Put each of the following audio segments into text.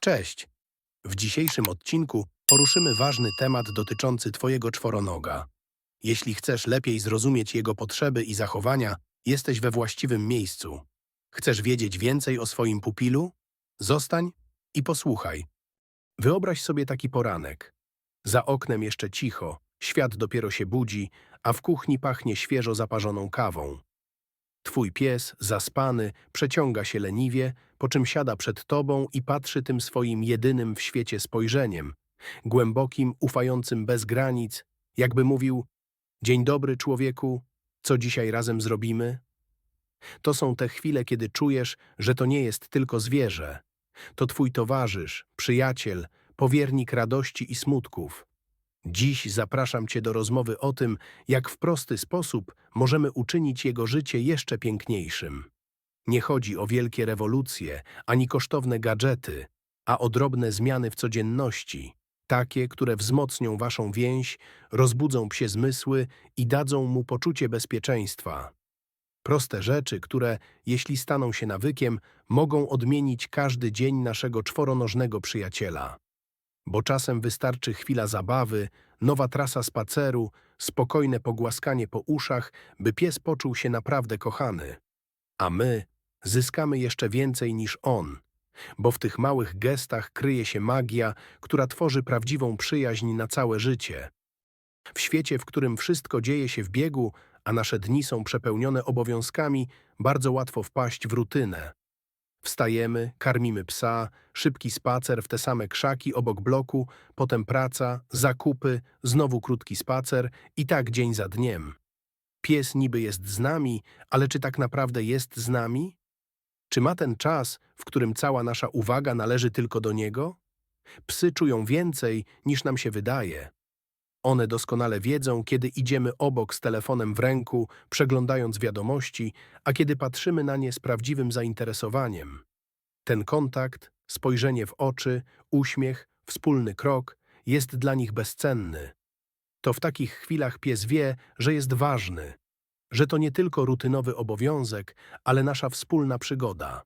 Cześć! W dzisiejszym odcinku poruszymy ważny temat dotyczący Twojego czworonoga. Jeśli chcesz lepiej zrozumieć jego potrzeby i zachowania, jesteś we właściwym miejscu. Chcesz wiedzieć więcej o swoim pupilu? Zostań i posłuchaj. Wyobraź sobie taki poranek. Za oknem jeszcze cicho, świat dopiero się budzi, a w kuchni pachnie świeżo zaparzoną kawą. Twój pies, zaspany, przeciąga się leniwie, po czym siada przed tobą i patrzy tym swoim jedynym w świecie spojrzeniem, głębokim, ufającym bez granic, jakby mówił: Dzień dobry, człowieku, co dzisiaj razem zrobimy? To są te chwile, kiedy czujesz, że to nie jest tylko zwierzę. To twój towarzysz, przyjaciel, powiernik radości i smutków. Dziś zapraszam Cię do rozmowy o tym, jak w prosty sposób możemy uczynić jego życie jeszcze piękniejszym. Nie chodzi o wielkie rewolucje, ani kosztowne gadżety, a o drobne zmiany w codzienności, takie, które wzmocnią Waszą więź, rozbudzą psie zmysły i dadzą mu poczucie bezpieczeństwa. Proste rzeczy, które, jeśli staną się nawykiem, mogą odmienić każdy dzień naszego czworonożnego przyjaciela bo czasem wystarczy chwila zabawy, nowa trasa spaceru, spokojne pogłaskanie po uszach, by pies poczuł się naprawdę kochany. A my zyskamy jeszcze więcej niż on, bo w tych małych gestach kryje się magia, która tworzy prawdziwą przyjaźń na całe życie. W świecie, w którym wszystko dzieje się w biegu, a nasze dni są przepełnione obowiązkami, bardzo łatwo wpaść w rutynę. Wstajemy, karmimy psa, szybki spacer w te same krzaki obok bloku, potem praca, zakupy, znowu krótki spacer i tak dzień za dniem. Pies niby jest z nami, ale czy tak naprawdę jest z nami? Czy ma ten czas, w którym cała nasza uwaga należy tylko do niego? Psy czują więcej, niż nam się wydaje. One doskonale wiedzą, kiedy idziemy obok z telefonem w ręku, przeglądając wiadomości, a kiedy patrzymy na nie z prawdziwym zainteresowaniem. Ten kontakt, spojrzenie w oczy, uśmiech, wspólny krok jest dla nich bezcenny. To w takich chwilach pies wie, że jest ważny, że to nie tylko rutynowy obowiązek, ale nasza wspólna przygoda.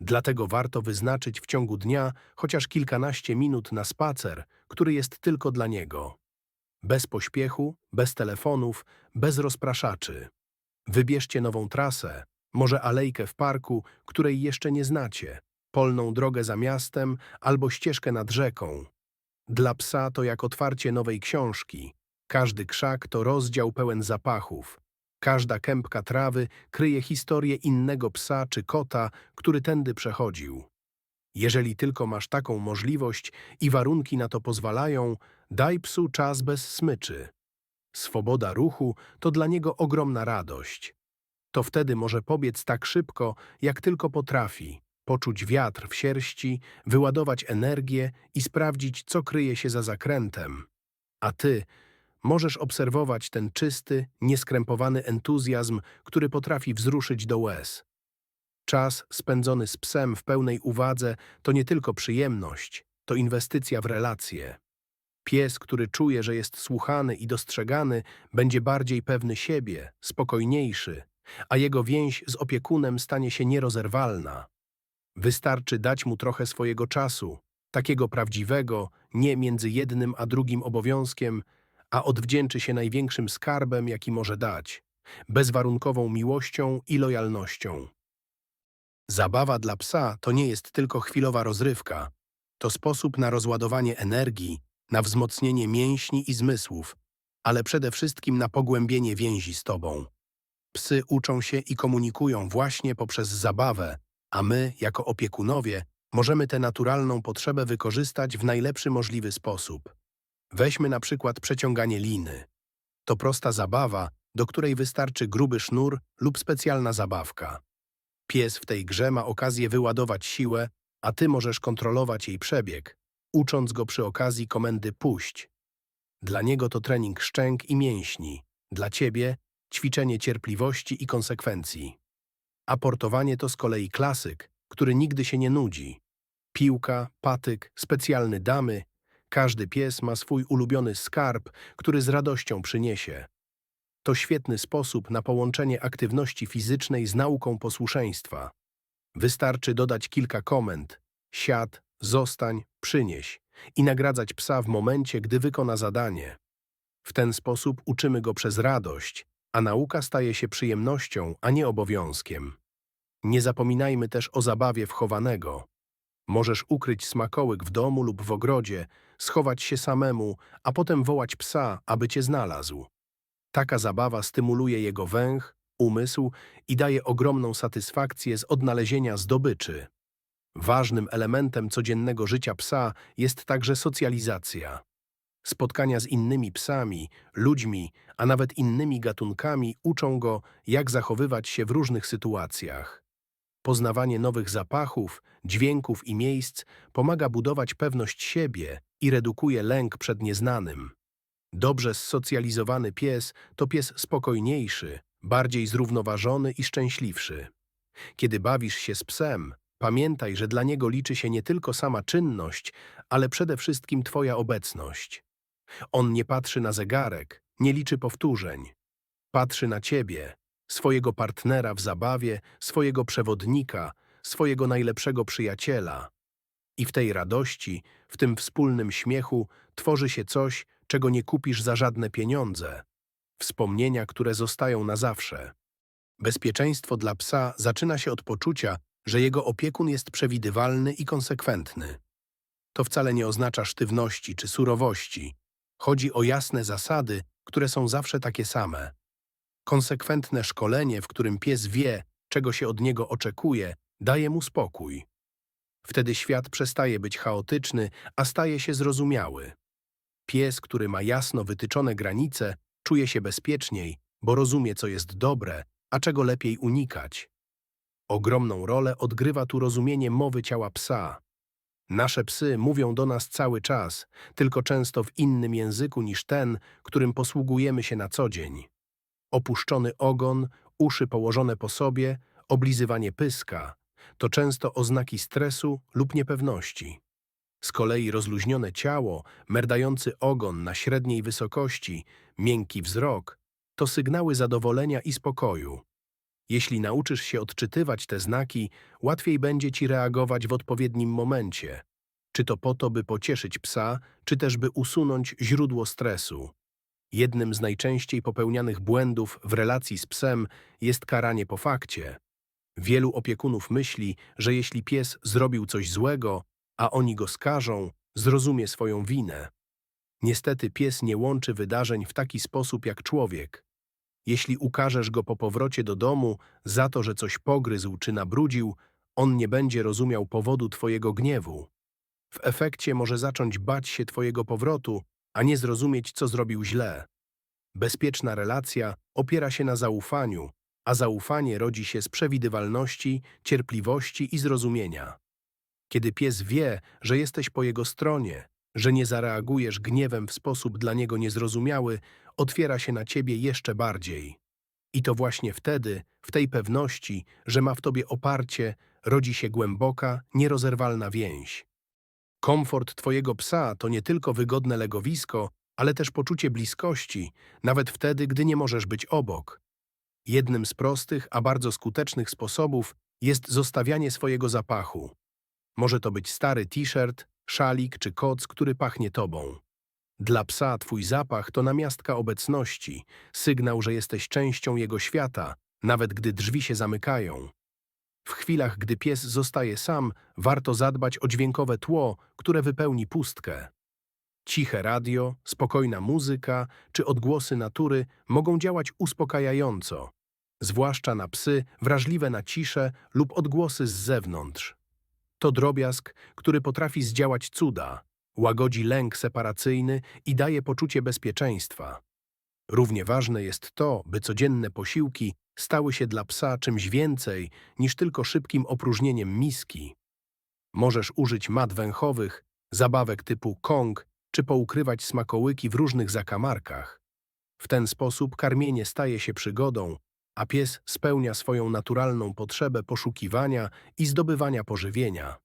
Dlatego warto wyznaczyć w ciągu dnia chociaż kilkanaście minut na spacer, który jest tylko dla niego. Bez pośpiechu, bez telefonów, bez rozpraszaczy. Wybierzcie nową trasę, może alejkę w parku, której jeszcze nie znacie, polną drogę za miastem albo ścieżkę nad rzeką. Dla psa to jak otwarcie nowej książki. Każdy krzak to rozdział pełen zapachów. Każda kępka trawy kryje historię innego psa czy kota, który tędy przechodził. Jeżeli tylko masz taką możliwość i warunki na to pozwalają, daj psu czas bez smyczy. Swoboda ruchu to dla niego ogromna radość. To wtedy może pobiec tak szybko, jak tylko potrafi, poczuć wiatr w sierści, wyładować energię i sprawdzić, co kryje się za zakrętem. A ty możesz obserwować ten czysty, nieskrępowany entuzjazm, który potrafi wzruszyć do łez. Czas spędzony z psem w pełnej uwadze to nie tylko przyjemność, to inwestycja w relacje. Pies, który czuje, że jest słuchany i dostrzegany, będzie bardziej pewny siebie, spokojniejszy, a jego więź z opiekunem stanie się nierozerwalna. Wystarczy dać mu trochę swojego czasu, takiego prawdziwego, nie między jednym a drugim obowiązkiem, a odwdzięczy się największym skarbem, jaki może dać bezwarunkową miłością i lojalnością. Zabawa dla psa to nie jest tylko chwilowa rozrywka. To sposób na rozładowanie energii, na wzmocnienie mięśni i zmysłów, ale przede wszystkim na pogłębienie więzi z tobą. Psy uczą się i komunikują właśnie poprzez zabawę, a my, jako opiekunowie, możemy tę naturalną potrzebę wykorzystać w najlepszy możliwy sposób. Weźmy na przykład przeciąganie liny. To prosta zabawa, do której wystarczy gruby sznur lub specjalna zabawka. Pies w tej grze ma okazję wyładować siłę, a ty możesz kontrolować jej przebieg, ucząc go przy okazji komendy puść. Dla niego to trening szczęk i mięśni, dla ciebie ćwiczenie cierpliwości i konsekwencji. Aportowanie to z kolei klasyk, który nigdy się nie nudzi. Piłka, patyk, specjalny damy, każdy pies ma swój ulubiony skarb, który z radością przyniesie. To świetny sposób na połączenie aktywności fizycznej z nauką posłuszeństwa. Wystarczy dodać kilka komend. Siad, zostań, przynieś i nagradzać psa w momencie, gdy wykona zadanie. W ten sposób uczymy go przez radość, a nauka staje się przyjemnością, a nie obowiązkiem. Nie zapominajmy też o zabawie wchowanego. Możesz ukryć smakołyk w domu lub w ogrodzie, schować się samemu, a potem wołać psa, aby cię znalazł. Taka zabawa stymuluje jego węch, umysł i daje ogromną satysfakcję z odnalezienia zdobyczy. Ważnym elementem codziennego życia psa jest także socjalizacja. Spotkania z innymi psami, ludźmi, a nawet innymi gatunkami uczą go, jak zachowywać się w różnych sytuacjach. Poznawanie nowych zapachów, dźwięków i miejsc pomaga budować pewność siebie i redukuje lęk przed nieznanym. Dobrze zsocjalizowany pies to pies spokojniejszy, bardziej zrównoważony i szczęśliwszy. Kiedy bawisz się z psem, pamiętaj, że dla niego liczy się nie tylko sama czynność, ale przede wszystkim twoja obecność. On nie patrzy na zegarek, nie liczy powtórzeń. Patrzy na ciebie, swojego partnera w zabawie, swojego przewodnika, swojego najlepszego przyjaciela. I w tej radości, w tym wspólnym śmiechu tworzy się coś, czego nie kupisz za żadne pieniądze. Wspomnienia, które zostają na zawsze. Bezpieczeństwo dla psa zaczyna się od poczucia, że jego opiekun jest przewidywalny i konsekwentny. To wcale nie oznacza sztywności czy surowości. Chodzi o jasne zasady, które są zawsze takie same. Konsekwentne szkolenie, w którym pies wie, czego się od niego oczekuje, daje mu spokój. Wtedy świat przestaje być chaotyczny, a staje się zrozumiały. Pies, który ma jasno wytyczone granice, czuje się bezpieczniej, bo rozumie, co jest dobre, a czego lepiej unikać. Ogromną rolę odgrywa tu rozumienie mowy ciała psa. Nasze psy mówią do nas cały czas, tylko często w innym języku niż ten, którym posługujemy się na co dzień. Opuszczony ogon, uszy położone po sobie, oblizywanie pyska to często oznaki stresu lub niepewności. Z kolei rozluźnione ciało, merdający ogon na średniej wysokości, miękki wzrok to sygnały zadowolenia i spokoju. Jeśli nauczysz się odczytywać te znaki, łatwiej będzie ci reagować w odpowiednim momencie. Czy to po to, by pocieszyć psa, czy też by usunąć źródło stresu. Jednym z najczęściej popełnianych błędów w relacji z psem jest karanie po fakcie. Wielu opiekunów myśli, że jeśli pies zrobił coś złego, a oni go skażą, zrozumie swoją winę. Niestety pies nie łączy wydarzeń w taki sposób jak człowiek. Jeśli ukażesz go po powrocie do domu za to, że coś pogryzł czy nabrudził, on nie będzie rozumiał powodu twojego gniewu. W efekcie może zacząć bać się twojego powrotu, a nie zrozumieć, co zrobił źle. Bezpieczna relacja opiera się na zaufaniu, a zaufanie rodzi się z przewidywalności, cierpliwości i zrozumienia. Kiedy pies wie, że jesteś po jego stronie, że nie zareagujesz gniewem w sposób dla niego niezrozumiały, otwiera się na ciebie jeszcze bardziej. I to właśnie wtedy, w tej pewności, że ma w tobie oparcie, rodzi się głęboka, nierozerwalna więź. Komfort twojego psa to nie tylko wygodne legowisko, ale też poczucie bliskości, nawet wtedy, gdy nie możesz być obok. Jednym z prostych, a bardzo skutecznych sposobów jest zostawianie swojego zapachu. Może to być stary t-shirt, szalik czy koc, który pachnie tobą. Dla psa twój zapach to namiastka obecności, sygnał, że jesteś częścią jego świata, nawet gdy drzwi się zamykają. W chwilach, gdy pies zostaje sam, warto zadbać o dźwiękowe tło, które wypełni pustkę. Ciche radio, spokojna muzyka czy odgłosy natury mogą działać uspokajająco, zwłaszcza na psy wrażliwe na ciszę lub odgłosy z zewnątrz. To drobiazg, który potrafi zdziałać cuda, łagodzi lęk separacyjny i daje poczucie bezpieczeństwa. Równie ważne jest to, by codzienne posiłki stały się dla psa czymś więcej niż tylko szybkim opróżnieniem miski. Możesz użyć mat węchowych, zabawek typu kong czy poukrywać smakołyki w różnych zakamarkach. W ten sposób karmienie staje się przygodą, a pies spełnia swoją naturalną potrzebę poszukiwania i zdobywania pożywienia.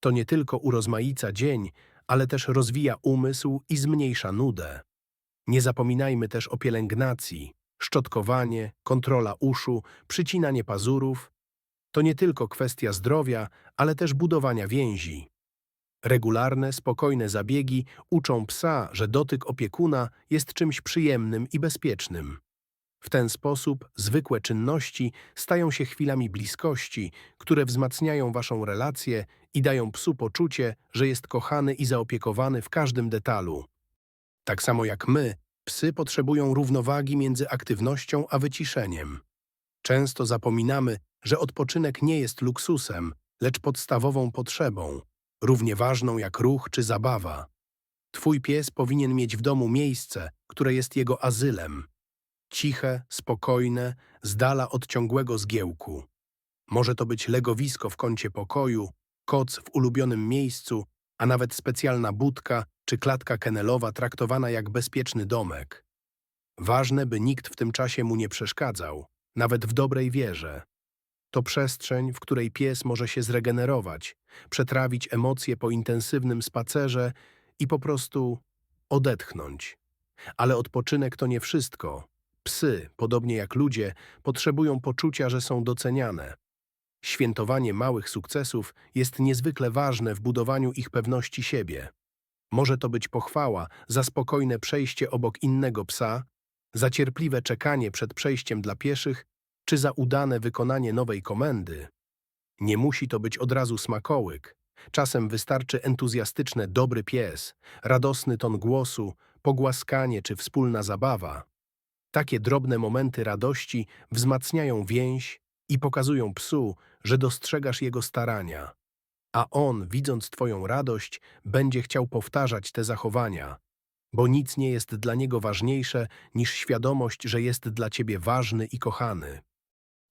To nie tylko urozmaica dzień, ale też rozwija umysł i zmniejsza nudę. Nie zapominajmy też o pielęgnacji, szczotkowanie, kontrola uszu, przycinanie pazurów. to nie tylko kwestia zdrowia, ale też budowania więzi. Regularne, spokojne zabiegi uczą psa, że dotyk opiekuna jest czymś przyjemnym i bezpiecznym. W ten sposób zwykłe czynności stają się chwilami bliskości, które wzmacniają waszą relację i dają psu poczucie, że jest kochany i zaopiekowany w każdym detalu. Tak samo jak my, psy potrzebują równowagi między aktywnością a wyciszeniem. Często zapominamy, że odpoczynek nie jest luksusem, lecz podstawową potrzebą, równie ważną jak ruch czy zabawa. Twój pies powinien mieć w domu miejsce, które jest jego azylem. Ciche, spokojne, z dala od ciągłego zgiełku. Może to być legowisko w kącie pokoju, koc w ulubionym miejscu, a nawet specjalna budka czy klatka kenelowa traktowana jak bezpieczny domek. Ważne, by nikt w tym czasie mu nie przeszkadzał, nawet w dobrej wierze. To przestrzeń, w której pies może się zregenerować, przetrawić emocje po intensywnym spacerze i po prostu odetchnąć. Ale odpoczynek to nie wszystko. Psy, podobnie jak ludzie, potrzebują poczucia, że są doceniane. Świętowanie małych sukcesów jest niezwykle ważne w budowaniu ich pewności siebie. Może to być pochwała za spokojne przejście obok innego psa, za cierpliwe czekanie przed przejściem dla pieszych, czy za udane wykonanie nowej komendy. Nie musi to być od razu smakołyk. Czasem wystarczy entuzjastyczne dobry pies, radosny ton głosu, pogłaskanie czy wspólna zabawa. Takie drobne momenty radości wzmacniają więź i pokazują psu, że dostrzegasz jego starania. A on, widząc twoją radość, będzie chciał powtarzać te zachowania, bo nic nie jest dla niego ważniejsze niż świadomość, że jest dla ciebie ważny i kochany.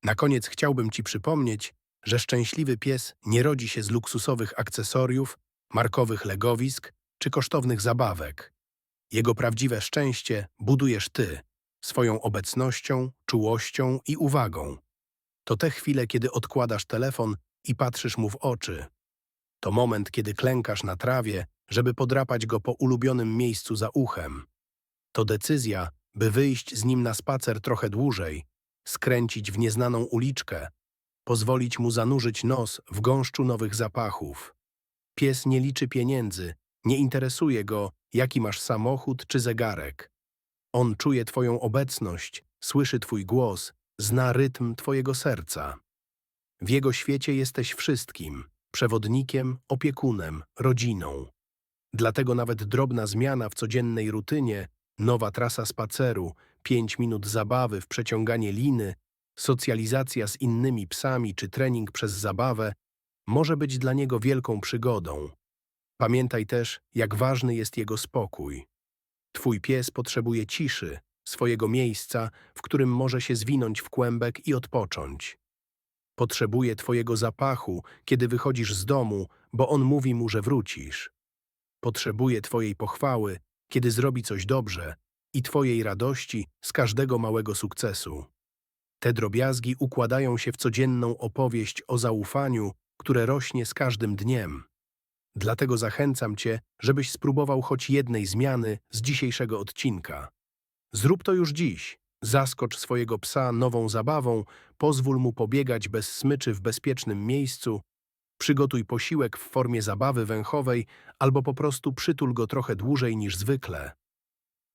Na koniec chciałbym ci przypomnieć, że szczęśliwy pies nie rodzi się z luksusowych akcesoriów, markowych legowisk czy kosztownych zabawek. Jego prawdziwe szczęście budujesz ty, swoją obecnością, czułością i uwagą. To te chwile, kiedy odkładasz telefon i patrzysz mu w oczy. To moment, kiedy klękasz na trawie, żeby podrapać go po ulubionym miejscu za uchem. To decyzja, by wyjść z nim na spacer trochę dłużej, skręcić w nieznaną uliczkę, pozwolić mu zanurzyć nos w gąszczu nowych zapachów. Pies nie liczy pieniędzy, nie interesuje go, jaki masz samochód czy zegarek. On czuje twoją obecność, słyszy twój głos, zna rytm twojego serca. W jego świecie jesteś wszystkim przewodnikiem, opiekunem, rodziną. Dlatego nawet drobna zmiana w codziennej rutynie, nowa trasa spaceru, pięć minut zabawy w przeciąganie liny, socjalizacja z innymi psami czy trening przez zabawę może być dla niego wielką przygodą. Pamiętaj też, jak ważny jest jego spokój. Twój pies potrzebuje ciszy, swojego miejsca, w którym może się zwinąć w kłębek i odpocząć. Potrzebuje twojego zapachu, kiedy wychodzisz z domu, bo on mówi mu, że wrócisz. Potrzebuje twojej pochwały, kiedy zrobi coś dobrze i twojej radości z każdego małego sukcesu. Te drobiazgi układają się w codzienną opowieść o zaufaniu, które rośnie z każdym dniem. Dlatego zachęcam cię, żebyś spróbował choć jednej zmiany z dzisiejszego odcinka. Zrób to już dziś. Zaskocz swojego psa nową zabawą, pozwól mu pobiegać bez smyczy w bezpiecznym miejscu, przygotuj posiłek w formie zabawy węchowej albo po prostu przytul go trochę dłużej niż zwykle.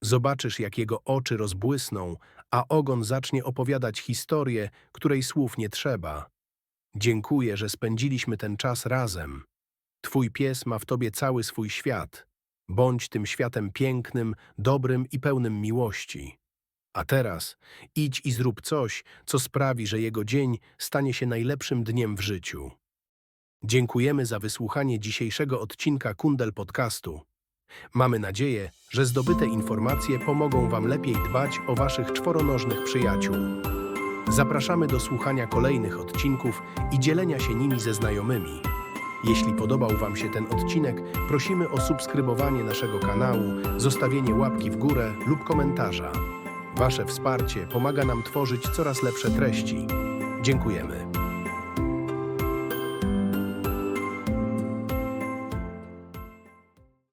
Zobaczysz, jak jego oczy rozbłysną, a ogon zacznie opowiadać historię, której słów nie trzeba. Dziękuję, że spędziliśmy ten czas razem. Twój pies ma w tobie cały swój świat. Bądź tym światem pięknym, dobrym i pełnym miłości. A teraz idź i zrób coś, co sprawi, że jego dzień stanie się najlepszym dniem w życiu. Dziękujemy za wysłuchanie dzisiejszego odcinka Kundel Podcastu. Mamy nadzieję, że zdobyte informacje pomogą Wam lepiej dbać o Waszych czworonożnych przyjaciół. Zapraszamy do słuchania kolejnych odcinków i dzielenia się nimi ze znajomymi. Jeśli podobał Wam się ten odcinek, prosimy o subskrybowanie naszego kanału, zostawienie łapki w górę lub komentarza. Wasze wsparcie pomaga nam tworzyć coraz lepsze treści. Dziękujemy.